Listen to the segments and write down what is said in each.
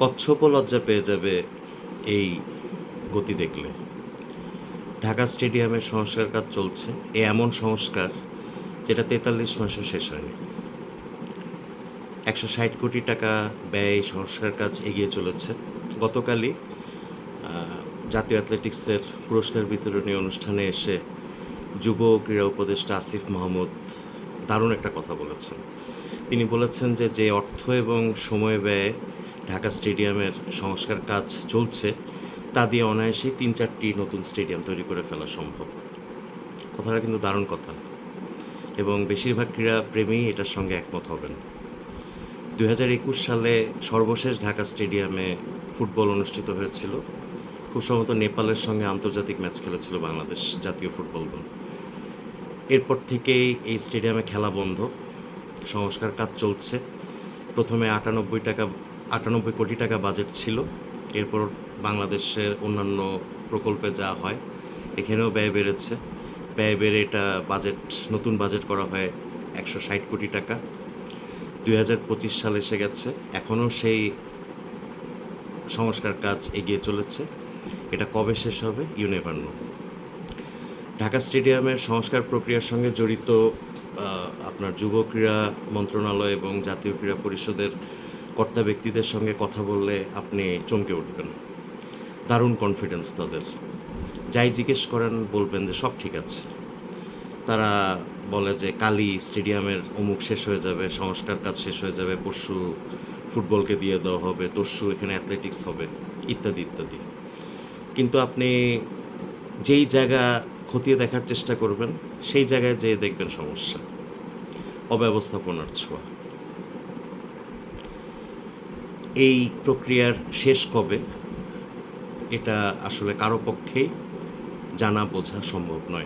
কচ্ছপও লজ্জা পেয়ে যাবে এই গতি দেখলে। ঢাকা স্টেডিয়ামের সংস্কার কাজ চলছে, এ এমন সংস্কার যেটা তেতাল্লিশ মাসও শেষ হয়নি। একশো ষাট কোটি টাকা ব্যয় সংস্কার কাজ এগিয়ে চলেছে। গতকালই জাতীয় অ্যাথলেটিক্সের পুরস্কার বিতরণী অনুষ্ঠানে এসে যুব ক্রীড়া উপদেষ্টা আসিফ মাহমুদ দারুণ একটা কথা বলেছেন। তিনি বলেছেন যে যে অর্থ এবং সময় ব্যয়ে ঢাকা স্টেডিয়ামের সংস্কার কাজ চলছে। তা দিয়ে অনায়াসেই তিন চারটি নতুন স্টেডিয়াম তৈরি করে ফেলা সম্ভব। কথাটা কিন্তু দারুণ কথা। এবং বেশিরভাগ ক্রীড়া প্রেমী এটার সঙ্গে একমত হবেন। দু হাজার একুশ সালে সর্বশেষ ঢাকা স্টেডিয়ামে ফুটবল অনুষ্ঠিত হয়েছিল। খুব সম্ভবত নেপালের সঙ্গে আন্তর্জাতিক ম্যাচ খেলেছিল বাংলাদেশ জাতীয় ফুটবল দল। এরপর থেকেই এই স্টেডিয়ামে খেলা বন্ধ। সংস্কার কাজ চলছে। প্রথমে আটানব্বই টাকা আটানব্বই কোটি টাকা বাজেট ছিল। এরপর বাংলাদেশের অন্যান্য প্রকল্পে যা হয়, এখানেও ব্যয় বেড়েছে। ব্যয় বেড়ে এটা বাজেট নতুন বাজেট করা হয় একশো ষাট কোটি টাকা। দুই হাজার পঁচিশ সাল এসে গেছে। এখনও সেই সংস্কার কাজ এগিয়ে চলেছে। এটা কবে শেষ হবে? ইউনেভার নো ঢাকা স্টেডিয়ামের সংস্কার প্রক্রিয়ার সঙ্গে জড়িত আপনার যুব ক্রীড়া মন্ত্রণালয় এবং জাতীয় ক্রীড়া পরিষদের কর্তা ব্যক্তিদের সঙ্গে কথা বললে আপনি চমকে উঠবেন। দারুণ কনফিডেন্স তাদের। যাই জিজ্ঞেস করেন, বলবেন যে সব ঠিক আছে। তারা বলে যে কালি স্টেডিয়ামের অমুক শেষ হয়ে যাবে, সংস্কার কাজ শেষ হয়ে যাবে, পরশু ফুটবলকে দিয়ে দেওয়া হবে, তরশু এখানে অ্যাথলেটিক্স হবে, ইত্যাদি ইত্যাদি। কিন্তু আপনি যেই জায়গা খতিয়ে দেখার চেষ্টা করবেন, সেই জায়গায় যেয়ে দেখবেন সমস্যা। অব্যবস্থাপনার ছোঁয়া। এই প্রক্রিয়ার শেষ কবে? এটা আসলে কারও পক্ষেই জানা বোঝা সম্ভব নয়।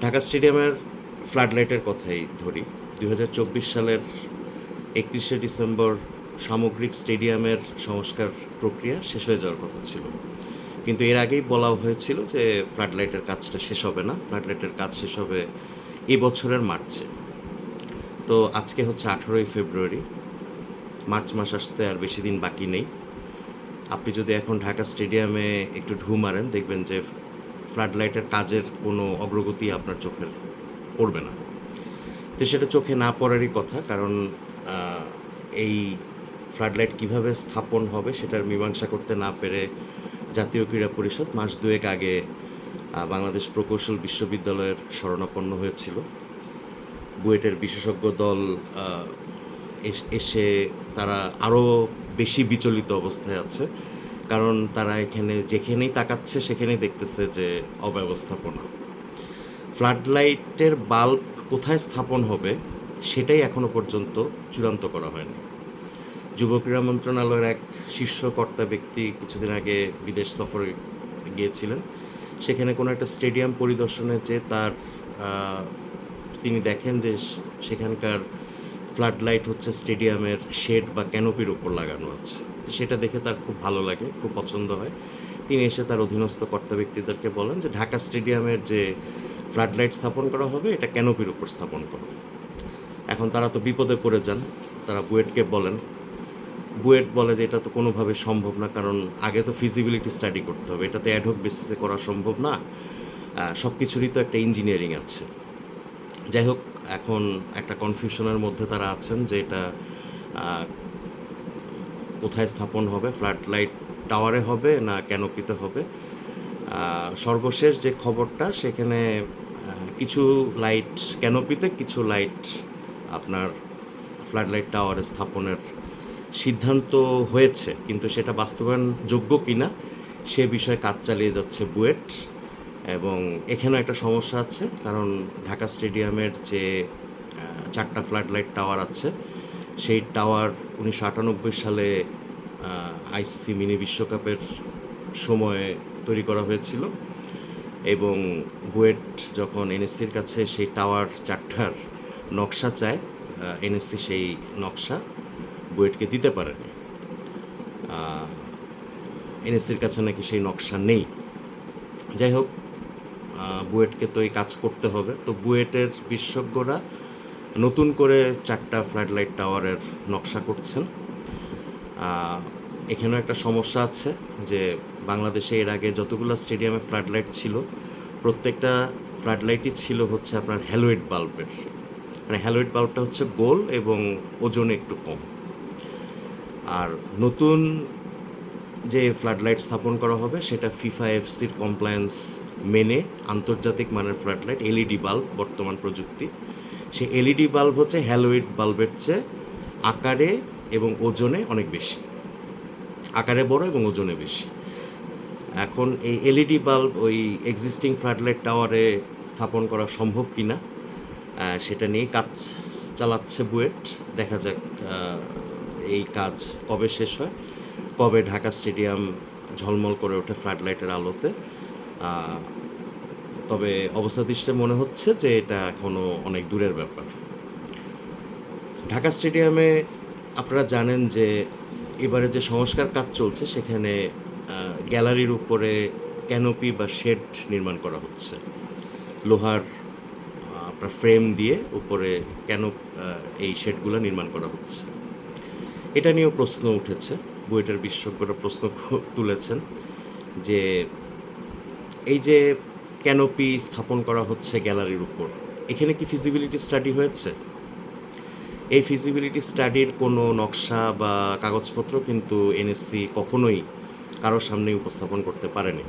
ঢাকা স্টেডিয়ামের ফ্লাড লাইটের কথাই ধরি। দু হাজার চব্বিশ সালের একত্রিশে ডিসেম্বর সামগ্রিক স্টেডিয়ামের সংস্কার প্রক্রিয়া শেষ হয়ে যাওয়ার কথা ছিল। কিন্তু এর আগেই বলা হয়েছিল যে ফ্লাড লাইটের কাজটা শেষ হবে না। ফ্লাড লাইটের কাজ শেষ হবে এই বছরের মার্চে। তো আজকে হচ্ছে আঠেরোই ফেব্রুয়ারি। মার্চ মাস আসতে আর বেশি দিন বাকি নেই। আপনি যদি এখন ঢাকা স্টেডিয়ামে একটু ঢু মারেন, দেখবেন যে ফ্লাড লাইটের কাজের কোনো অগ্রগতি আপনার চোখের পড়বে না। তো সেটা চোখে না পড়ারই কথা, কারণ এই ফ্লাড লাইট কীভাবে স্থাপন হবে সেটার মীমাংসা করতে না পেরে জাতীয় ক্রীড়া পরিষদ মাস দুয়েক আগে বাংলাদেশ প্রকৌশল বিশ্ববিদ্যালয়ের শরণাপন্ন হয়েছিল। বুয়েটের বিশেষজ্ঞ দল এস- তারা আরও বেশি বিচলিত অবস্থায় আছে। কারণ তারা এখানে যেখানেই তাকাচ্ছে, সেখানেই দেখতেছে যে অব্যবস্থাপনা। ফ্লাড লাইটের বাল্ব কোথায় স্থাপন হবে, সেটাই এখনও পর্যন্ত চূড়ান্ত করা হয়নি। যুব ক্রীড়া মন্ত্রণালয়ের এক শীর্ষ কর্তা ব্যক্তি কিছুদিন আগে বিদেশ সফরে গিয়েছিলেন। সেখানে কোনো একটা স্টেডিয়াম পরিদর্শনে যে তার তিনি দেখেন যে সেখানকার ফ্লাড লাইট হচ্ছে স্টেডিয়ামের শেড বা ক্যানোপির উপর লাগানো আছে। সেটা দেখে তার খুব ভালো লাগে, খুব পছন্দ হয়। তিনি এসে তার অধীনস্থ কর্তা ব্যক্তিদেরকে বলেন যে, ঢাকা স্টেডিয়ামের যে ফ্লাড লাইট স্থাপন করা হবে, এটা ক্যানোপির উপর স্থাপন করো এখন তারা তো বিপদে পড়ে যান, তারা বুয়েটকে বলেন। বুয়েট বলে যে, এটা তো কোনোভাবে সম্ভব না, কারণ আগে তো ফিজিবিলিটি স্টাডি করতে হবে। এটা তো অ্যাডহক বেসিসে করা সম্ভব না। সব কিছুরই তো একটা ইঞ্জিনিয়ারিং আছে। যাই হোক এখন একটা কনফিউশনের মধ্যে তারা আছেন যে এটা কোথায় স্থাপন হবে? ফ্ল্যাট লাইট টাওয়ারে হবে না ক্যানোপিতে হবে? সর্বশেষ যে খবরটা, সেখানে কিছু লাইট ক্যানোপিতে কিছু লাইট আপনার ফ্ল্যাট লাইট টাওয়ারে স্থাপনের সিদ্ধান্ত হয়েছে। কিন্তু সেটা বাস্তবায়ন যোগ্য কিনা, সে বিষয়ে কাজ চালিয়ে যাচ্ছে বুয়েট। এবং এখানেও একটা সমস্যা আছে, কারণ ঢাকা স্টেডিয়ামের যে চারটা ফ্ল্যাট লাইট টাওয়ার আছে, সেই টাওয়ার উনিশশো আটানব্বই সালে আইসিসি মিনি বিশ্বকাপের সময়ে তৈরি করা হয়েছিল এবং বুয়েট যখন এনএসসির কাছে সেই টাওয়ার চারটার নকশা চায় এনএসসি সেই নকশা বুয়েটকে দিতে পারেনি। এনএসসির কাছে নাকি সেই নকশা নেই। যাই হোক বুয়েটকে তো এই কাজ করতে হবে। তো বুয়েটের বিশেষজ্ঞরা নতুন করে চারটা ফ্লাড লাইট টাওয়ারের নকশা করছেন। এখানেও একটা সমস্যা আছে যে বাংলাদেশে এর আগে যতগুলো স্টেডিয়ামে ফ্লাড লাইট ছিল, প্রত্যেকটা ফ্লাড লাইটই ছিল হচ্ছে আপনার হ্যালোয়েড বাল্বের। মানে হ্যালোয়েড বাল্বটা হচ্ছে গোল এবং ওজনে একটু কম। আর নতুন যে ফ্লাড লাইট স্থাপন করা হবে, সেটা ফিফা এফসির কমপ্লায়েন্স মেনে আন্তর্জাতিক মানের ফ্লাড লাইট এলইডি বাল্ব বর্তমান প্রযুক্তি। সেই এলইডি বাল্ব হচ্ছে হ্যালোইড বাল্বের চেয়ে আকারে এবং ওজনে অনেক বেশি। আকারে বড় এবং ওজনে বেশি। এখন এই এলইডি বাল্ব ওই এক্সিস্টিং ফ্লাড লাইট টাওয়ারে স্থাপন করা সম্ভব কি না সেটা নিয়ে কাজ চালাচ্ছে বুয়েট। দেখা যাক এই কাজ কবে শেষ হয়। কবে ঢাকা স্টেডিয়াম ঝলমল করে ওঠে ফ্লাড লাইটের আলোতে। তবে অবস্থা দৃষ্টে মনে হচ্ছে যে এটা এখনও অনেক দূরের ব্যাপার। ঢাকা স্টেডিয়ামে আপনারা জানেন যে এবারে যে সংস্কার কাজ চলছে, সেখানে গ্যালারির উপরে ক্যানোপি বা শেড নির্মাণ করা হচ্ছে। লোহার আপনার ফ্রেম দিয়ে উপরে কেন এই শেডগুলো নির্মাণ করা হচ্ছে। এটা নিয়েও প্রশ্ন উঠেছে। বুয়েটের বিশেষজ্ঞরা প্রশ্ন তুলেছেন যে এই যে ক্যানোপি স্থাপন করা হচ্ছে গ্যালারির উপর, এখানে কি ফিজিবিলিটি স্টাডি হয়েছে? এই ফিজিবিলিটি স্টাডির কোনো নকশা বা কাগজপত্র কিন্তু এনএসসি কখনোই কারোর সামনে উপস্থাপন করতে পারেনি।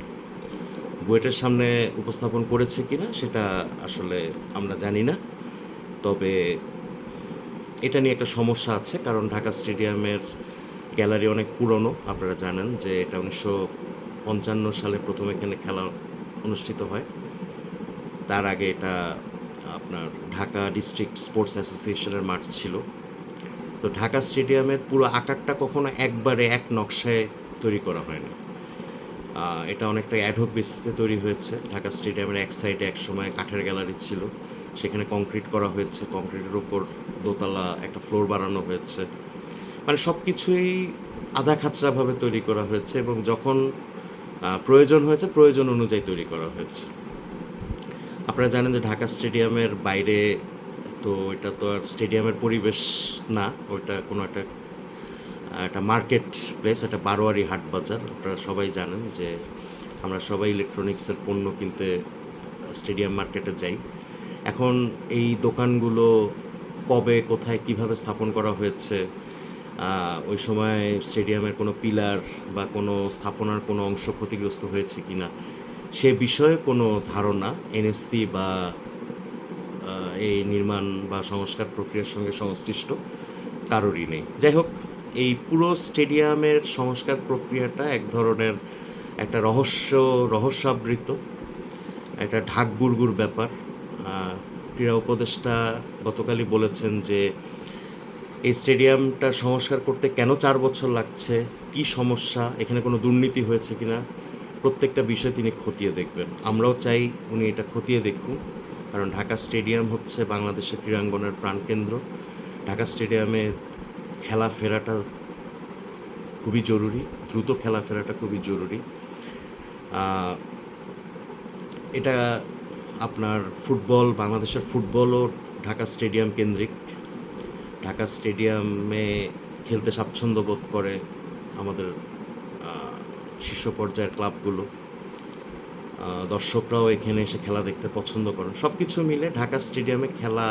বুয়েটের সামনে উপস্থাপন করেছে কিনা সেটা আসলে আমরা জানি না। তবে এটা নিয়ে একটা সমস্যা আছে, কারণ ঢাকা স্টেডিয়ামের গ্যালারি অনেক পুরনো, আপনারা জানেন যে এটা উনিশশো পঞ্চান্ন সালে প্রথম এখানে খেলা অনুষ্ঠিত হয়। তার আগে এটা আপনার ঢাকা ডিস্ট্রিক্ট স্পোর্টস অ্যাসোসিয়েশনের মাঠ ছিল। তো ঢাকা স্টেডিয়ামের পুরো আকারটা কখনো একবারে এক নকশায় তৈরি করা হয়নি। এটা অনেকটা অ্যাডহক বেসিসে তৈরি হয়েছে। ঢাকা স্টেডিয়ামের এক সাইডে এক সময় কাঠের গ্যালারি ছিল। সেখানে কংক্রিট করা হয়েছে। কংক্রিটের উপর দোতলা একটা ফ্লোর বানানো হয়েছে। মানে সব কিছুই আধা খাচরাভাবে তৈরি করা হয়েছে এবং যখন প্রয়োজন হয়েছে, প্রয়োজন অনুযায়ী তৈরি করা হয়েছে। আপনারা জানেন যে ঢাকা স্টেডিয়ামের বাইরে তো এটা তো আর স্টেডিয়ামের পরিবেশ না ওইটা কোনো একটা একটা মার্কেট প্লেস, একটা বারোয়ারি হাট বাজার। আপনারা সবাই জানেন যে আমরা সবাই ইলেকট্রনিক্সের পণ্য কিনতে স্টেডিয়াম মার্কেটে যাই। এখন এই দোকানগুলো কবে, কোথায়, কীভাবে স্থাপন করা হয়েছে ওই সময় স্টেডিয়ামের কোনো পিলার বা কোনো স্থাপনার কোনো অংশ ক্ষতিগ্রস্ত হয়েছে কি না সে বিষয়ে কোনো ধারণা এনএসসি বা এই নির্মাণ বা সংস্কার প্রক্রিয়ার সঙ্গে সংশ্লিষ্ট কারোরই নেই। যাই হোক, এই পুরো স্টেডিয়ামের সংস্কার প্রক্রিয়াটা এক ধরনের একটা রহস্য রহস্যাবৃত একটা ঢাক গুড়গুড় ব্যাপার। ক্রীড়া উপদেষ্টা গতকালই বলেছেন যে এই স্টেডিয়ামটা সংস্কার করতে কেন চার বছর লাগছে? কি সমস্যা? এখানে কোনো দুর্নীতি হয়েছে কি না প্রত্যেকটা বিষয় তিনি খতিয়ে দেখবেন। আমরাও চাই উনি এটা খতিয়ে দেখুন কারণ ঢাকা স্টেডিয়াম হচ্ছে বাংলাদেশের ক্রীড়াঙ্গনের প্রাণকেন্দ্র। ঢাকা স্টেডিয়ামে খেলা ফেরাটা খুবই জরুরি, দ্রুত খেলা ফেরাটা খুবই জরুরি। এটা আপনার ফুটবল, বাংলাদেশের ফুটবলও ঢাকা স্টেডিয়াম কেন্দ্রিক। ঢাকা স্টেডিয়ামে খেলতে স্বাচ্ছন্দ্য বোধ করে আমাদের শীর্ষ পর্যায়ের ক্লাবগুলো। দর্শকরাও এখানে এসে খেলা দেখতে পছন্দ করেন। সব কিছু মিলে ঢাকা স্টেডিয়ামে খেলা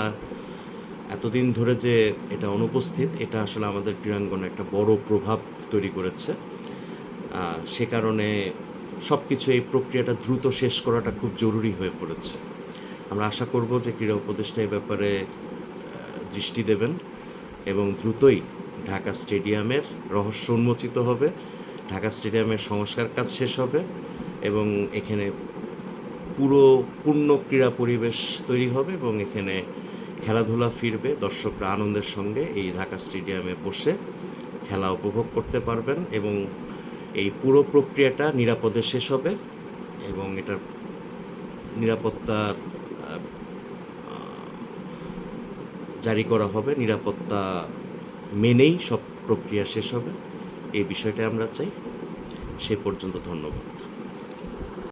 এতদিন ধরে যে এটা অনুপস্থিত, এটা আসলে আমাদের ক্রীড়াঙ্গনে একটা বড় প্রভাব তৈরি করেছে। সে কারণে সব কিছু এই প্রক্রিয়াটা দ্রুত শেষ করাটা খুব জরুরি হয়ে পড়েছে। আমরা আশা করব যে ক্রীড়া উপদেষ্টা এই ব্যাপারে দৃষ্টি দেবেন। এবং দ্রুতই ঢাকা স্টেডিয়ামের রহস্য উন্মোচিত হবে, ঢাকা স্টেডিয়ামের সংস্কার কাজ শেষ হবে এবং এখানে পুরো পূর্ণ ক্রীড়া পরিবেশ তৈরি হবে এবং এখানে খেলাধুলা ফিরবে, দর্শকরা আনন্দের সঙ্গে এই ঢাকা স্টেডিয়ামে বসে খেলা উপভোগ করতে পারবেন এবং এই পুরো প্রক্রিয়াটা নিরাপদে শেষ হবে এবং এটার নিরাপত্তা জারি করা হবে, নিরাপত্তা মেনেই সব প্রক্রিয়া শেষ হবে। এই বিষয়টা আমরা চাই। সে পর্যন্ত ধন্যবাদ।